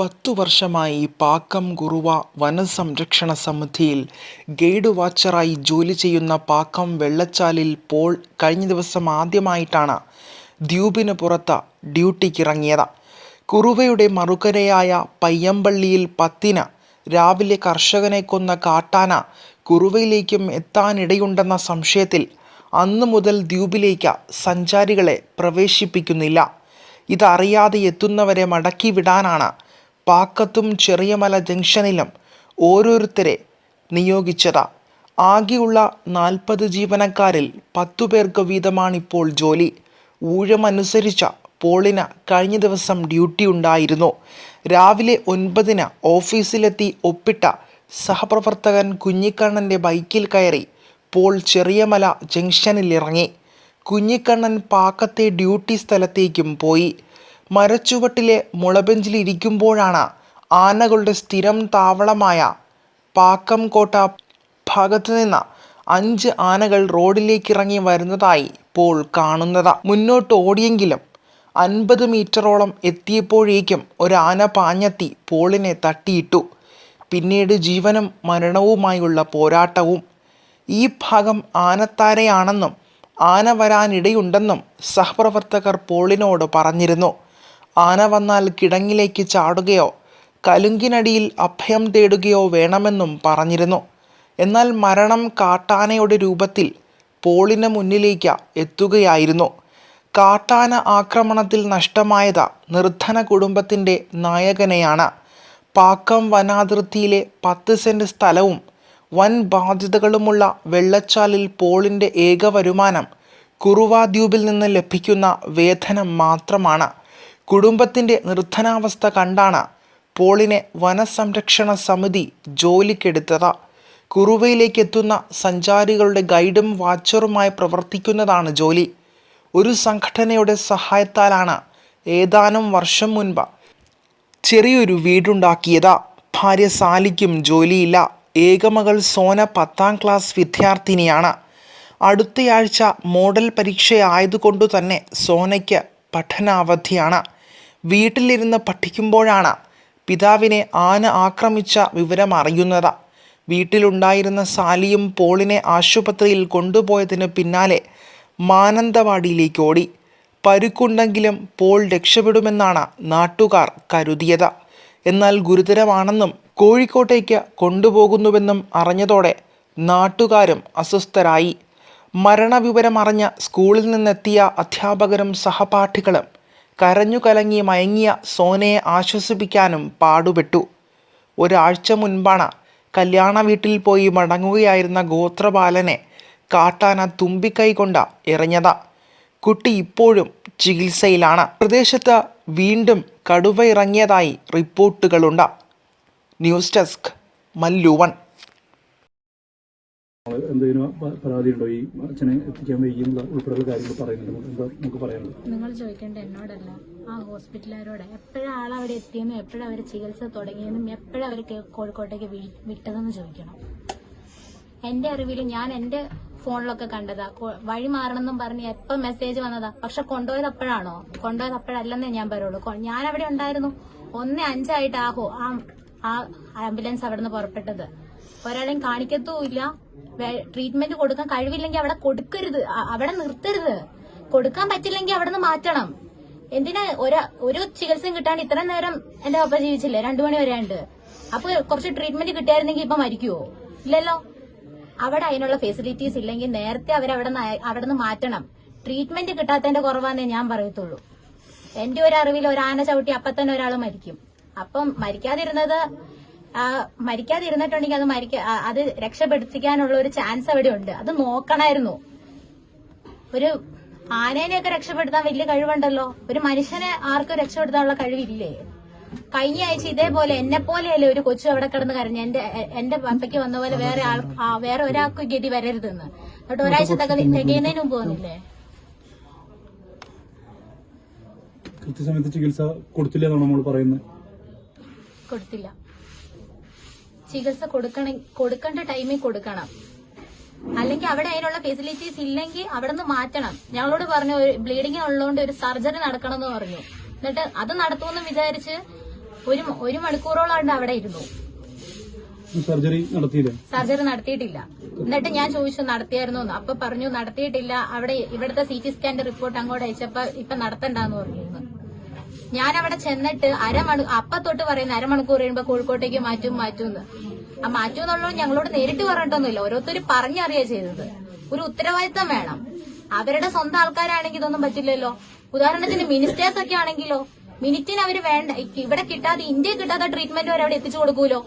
പത്തു വർഷമായി പാക്കം കുറുവ വനസംരക്ഷണ സമിതിയിൽ ഗൈഡ് വാച്ചറായി ജോലി ചെയ്യുന്ന പാക്കം വെള്ളച്ചാലിൽ പോൾ കഴിഞ്ഞ ദിവസം ആദ്യമായിട്ടാണ് ദ്വീപിന് പുറത്ത് ഡ്യൂട്ടിക്കിറങ്ങിയത്. കുറുവയുടെ മറുകരയായ പയ്യമ്പള്ളിയിൽ പത്തിന് രാവിലെ കർഷകനെ കൊന്ന കാട്ടാന കുറുവയിലേക്കും എത്താനിടയുണ്ടെന്ന സംശയത്തിൽ അന്നു മുതൽ ദ്വീപിലേക്ക് സഞ്ചാരികളെ പ്രവേശിപ്പിക്കുന്നില്ല. ഇതറിയാതെ എത്തുന്നവരെ മടക്കി വിടാനാണ് പാക്കത്തും ചെറിയമല ജംഗ്ഷനിലും ഓരോരുത്തരെ നിയോഗിച്ചത്. ആകെയുള്ള നാൽപ്പത് ജീവനക്കാരിൽ പത്തു പേർക്ക് വീതമാണിപ്പോൾ ജോലി. ഊഴമനുസരിച്ച പോളിന് കഴിഞ്ഞ ദിവസം ഡ്യൂട്ടി ഉണ്ടായിരുന്നു. രാവിലെ ഒൻപതിന് ഓഫീസിലെത്തി ഒപ്പിട്ട സഹപ്രവർത്തകൻ കുഞ്ഞിക്കണ്ണന്റെ ബൈക്കിൽ കയറി പോൾ ചെറിയമല ജംഗ്ഷനിൽ ഇറങ്ങി കുഞ്ഞിക്കണ്ണൻ പാക്കത്തെ ഡ്യൂട്ടി സ്ഥലത്തേക്കും പോയി. മരച്ചുവട്ടിലെ മുളബെഞ്ചിലിരിക്കുമ്പോഴാണ് ആനകളുടെ സ്ഥിരം താവളമായ പാക്കംകോട്ട ഭാഗത്തു നിന്ന് അഞ്ച് ആനകൾ റോഡിലേക്ക് ഇറങ്ങി വരുന്നതായി പോൾ കാണുന്നത്. മുന്നോട്ട് ഓടിയെങ്കിലും അൻപത് മീറ്ററോളം എത്തിയപ്പോഴേക്കും ഒരു ആന പാഞ്ഞെത്തി പോളിനെ തട്ടിയിട്ടു. പിന്നീട് ജീവനും മരണവുമായുള്ള പോരാട്ടവും. ഈ ഭാഗം ആനത്താരയാണെന്നും ആന വരാനിടയുണ്ടെന്നും സഹപ്രവർത്തകർ പോളിനോട് പറഞ്ഞിരുന്നു. ആന വന്നാൽ കിടങ്ങിലേക്ക് ചാടുകയോ കലുങ്കിനടിയിൽ അഭയം തേടുകയോ വേണമെന്നും പറഞ്ഞിരുന്നു. എന്നാൽ മരണം കാട്ടാനയുടെ രൂപത്തിൽ പോളിന് മുന്നിലേക്ക് എത്തുകയായിരുന്നു. കാട്ടാന ആക്രമണത്തിൽ നഷ്ടമായത് നിർധന കുടുംബത്തിന്റെ നായകനെയാണ്. പാക്കം വനാതിർത്തിയിലെ പത്ത് സെന്റ് സ്ഥലവും വൻ ബാധ്യതകളുമുള്ള വെള്ളച്ചാലിൽ പോളിന്റെ ഏക വരുമാനം കുറുവാദ്വീപിൽ നിന്ന് ലഭിക്കുന്ന വേതനം മാത്രമാണ്. കുടുംബത്തിന്റെ നിർധനാവസ്ഥ കണ്ടാണ് പോളിനെ വനസംരക്ഷണ സമിതി ജോലിക്കെടുത്തത്. കുറുവയിലേക്ക് എത്തുന്ന സഞ്ചാരികളുടെ ഗൈഡും വാച്ചറുമായി പ്രവർത്തിക്കുന്നതാണ് ജോലി. ഒരു സംഘടനയുടെ സഹായത്താലാണ് ഏതാനും വർഷം മുൻപ് ചെറിയൊരു വീടുണ്ടാക്കിയത്. ഭാര്യ സാലിക്കും ജോലിയില്ല. ഏകമകൾ സോന പത്താം ക്ലാസ് വിദ്യാർത്ഥിനിയാണ്. അടുത്തയാഴ്ച മോഡൽ പരീക്ഷയായതുകൊണ്ടു തന്നെ സോനയ്ക്ക് പഠനാവധിയാണ്. വീട്ടിലിരുന്ന് പഠിക്കുമ്പോഴാണ് പിതാവിനെ ആന ആക്രമിച്ച വിവരം അറിയുന്നത്. വീട്ടിലുണ്ടായിരുന്ന സാലിയും പോളിനെ ആശുപത്രിയിൽ കൊണ്ടുപോയതിന് പിന്നാലെ മാനന്തവാടിയിലേക്ക് ഓടി. പരുക്കുണ്ടെങ്കിലും പോൾ രക്ഷപ്പെടുമെന്നാണ് നാട്ടുകാർ കരുതിയത്. എന്നാൽ ഗുരുതരമാണെന്നും കോഴിക്കോട്ടേക്ക് കൊണ്ടുപോകുന്നുവെന്നും അറിഞ്ഞതോടെ നാട്ടുകാരും അസ്വസ്ഥരായി. മരണവിവരം അറിഞ്ഞ സ്കൂളിൽ നിന്നെത്തിയ അധ്യാപകരും സഹപാഠികളും കരഞ്ഞു കലങ്ങി മയങ്ങിയ സോനയെ ആശ്വസിപ്പിക്കാനും പാടുപെട്ടു. ഒരാഴ്ച മുൻപാണ് കല്യാണ വീട്ടിൽ പോയി മടങ്ങുകയായിരുന്ന ഗോത്രബാലനെ കാട്ടാന തുമ്പിക്കൈ കൊണ്ട എറിഞ്ഞത്. കുട്ടി ഇപ്പോഴും ചികിത്സയിലാണ്. പ്രദേശത്ത് വീണ്ടും കടുവ ഇറങ്ങിയതായി റിപ്പോർട്ടുകളുണ്ട്. ന്യൂസ് ഡെസ്ക് മല്ലുവൺ എന്തെങ്കിലും പരാതി പരാതിയുണ്ടോ? ഈ അച്ഛനെ എത്തിക്കാൻ വൈകിയുള്ള ഉൾപ്പെടെയുള്ള കാര്യങ്ങൾ പറയുന്നുണ്ട്. എന്താ നമുക്ക് പറയാനുള്ളത്? നിങ്ങൾ ചോദിക്കേണ്ട എന്നോടല്ല. ആ ഹോസ്പിറ്റലുകാരോട് എപ്പോഴാണ് അവിടെ എത്തിയെന്നും എപ്പോഴാണ് അവർ ചികിത്സ തുടങ്ങിയെന്നും എപ്പോഴാണ് അവർ കോഴിക്കോട്ടേക്ക് വിട്ടതെന്ന് ചോദിക്കണം. എന്റെ അറിവിൽ ഞാൻ എന്റെ ഫോണിലൊക്കെ കണ്ടതാ. വഴി മാറണമെന്നും പറഞ്ഞ് എപ്പം മെസ്സേജ് വന്നതാ. പക്ഷെ കൊണ്ടുപോയത് അപ്പോഴാണോ? കൊണ്ടുപോയത് അപ്പോഴല്ലെന്നേ ഞാൻ പറയുള്ളൂ. ഞാൻ അവിടെ ഉണ്ടായിരുന്നു. ഒന്നേ അഞ്ചായിട്ട് ആ ഹോ- ആ ആ ആംബുലൻസ് അവിടെ നിന്ന് പുറപ്പെട്ടത്. ഒരാളെയും കാണിക്കത്തുമില്ല. ട്രീറ്റ്മെന്റ് കൊടുക്കാൻ കഴിവില്ലെങ്കിൽ അവിടെ കൊടുക്കരുത്. അവിടെ നിർത്തരുത്. കൊടുക്കാൻ പറ്റില്ലെങ്കിൽ അവിടെ നിന്ന് മാറ്റണം. എന്തിനാ ഒരു ഒരു ചികിത്സയും കിട്ടാണ്ട് ഇത്രയും നേരം എന്റെ പപ്പ ജീവിച്ചില്ലേ? രണ്ടു മണി വരെ ഉണ്ട് അപ്പൊ കുറച്ച് ട്രീറ്റ്മെന്റ് കിട്ടിയായിരുന്നെങ്കിൽ ഇപ്പൊ മരിക്കുവോ? ഇല്ലല്ലോ. അവിടെ അതിനുള്ള ഫെസിലിറ്റീസ് ഇല്ലെങ്കിൽ നേരത്തെ അവരവിടെ അവിടെ നിന്ന് മാറ്റണം. ട്രീറ്റ്മെന്റ് കിട്ടാത്തതിന്റെ കുറവാന്നേ ഞാൻ പറയത്തുള്ളൂ. എന്റെ ഒരു അറിവിൽ ഒരു ആന ചവിട്ടി അപ്പൊ തന്നെ ഒരാൾ മരിക്കും. അപ്പം മരിക്കാതിരുന്നത് മരിക്കാതിരുന്നിട്ടുണ്ടെങ്കിൽ അത് മരിക്ക അത് രക്ഷപ്പെടുത്തിക്കാനുള്ള ഒരു ചാൻസ് അവിടെ ഉണ്ട് അത് നോക്കണമായിരുന്നു ഒരു ആനേനെയൊക്കെ രക്ഷപ്പെടുത്താൻ വലിയ കഴിവുണ്ടല്ലോ. ഒരു മനുഷ്യനെ ആർക്കും രക്ഷപ്പെടുത്താനുള്ള കഴിവില്ലേ? കഴിഞ്ഞ ആഴ്ച ഇതേപോലെ എന്നെ പോലെയല്ലേ ഒരു കൊച്ചു അവിടെ കിടന്ന് കരഞ്ഞു. എന്റെ എന്റെ പപ്പയ്ക്ക് വന്ന പോലെ വേറെ ആൾ വേറെ ഒരാൾക്ക് ഗതി വരരുതെന്ന്. എന്നിട്ട് ഒരാഴ്ച തക- തികയുന്നതിന് മുമ്പ് വന്നില്ലേ? കൃത്യസമയത്ത് ചികിത്സ കൊടുത്തില്ല കൊടുത്തില്ല. ചികിത്സ കൊടുക്കണ കൊടുക്കേണ്ട ടൈമിൽ കൊടുക്കണം. അല്ലെങ്കിൽ അവിടെ അതിനുള്ള ഫെസിലിറ്റീസ് ഇല്ലെങ്കിൽ അവിടെ നിന്ന് മാറ്റണം. ഞങ്ങളോട് പറഞ്ഞു ഒരു ബ്ലീഡിങ് ഉള്ളതുകൊണ്ട് ഒരു സർജറി നടക്കണം എന്ന് പറഞ്ഞു. എന്നിട്ട് അത് നടത്തുമെന്ന് വിചാരിച്ച് ഒരു ഒരു മണിക്കൂറോളം അവിടെ ഇരുന്നു. സർജറി നടത്തിയില്ലേ? സർജറി നടത്തിയിട്ടില്ല. എന്നിട്ട് ഞാൻ ചോദിച്ചു നടത്തിയായിരുന്നു? അപ്പൊ പറഞ്ഞു നടത്തിയിട്ടില്ല. അവിടെ ഇവിടുത്തെ സി ടി സ്കാന്റെ റിപ്പോർട്ട് അങ്ങോട്ട് അയച്ചപ്പോ ഇപ്പൊ നടത്തണ്ടെന്ന് പറഞ്ഞിരുന്നു ഞാൻ അവിടെ ചെന്നിട്ട് അരമണി അപ്പ തൊട്ട് പറയുന്ന അരമണിക്കൂർ കഴിയുമ്പോ കോഴിക്കോട്ടേക്ക് മാറ്റും മാറ്റും ആ മാറ്റും എന്നുള്ളത് ഞങ്ങളോട് നേരിട്ട് പറഞ്ഞിട്ടൊന്നുമില്ല. ഓരോരുത്തർ പറഞ്ഞറിയാ ചെയ്തത്. ഒരു ഉത്തരവാദിത്തം വേണം. അവരുടെ സ്വന്തം ആൾക്കാരാണെങ്കിൽ ഇതൊന്നും പറ്റില്ലല്ലോ. ഉദാഹരണത്തിന് മിനിസ്റ്റേഴ്സ് ഒക്കെ ആണെങ്കിലോ മിനിറ്റിന് അവർ വേണ്ട ഇവിടെ കിട്ടാതെ ഇന്ത്യ കിട്ടാത്ത ട്രീറ്റ്മെന്റ് വരെ അവിടെ എത്തിച്ചു കൊടുക്കൂലോ?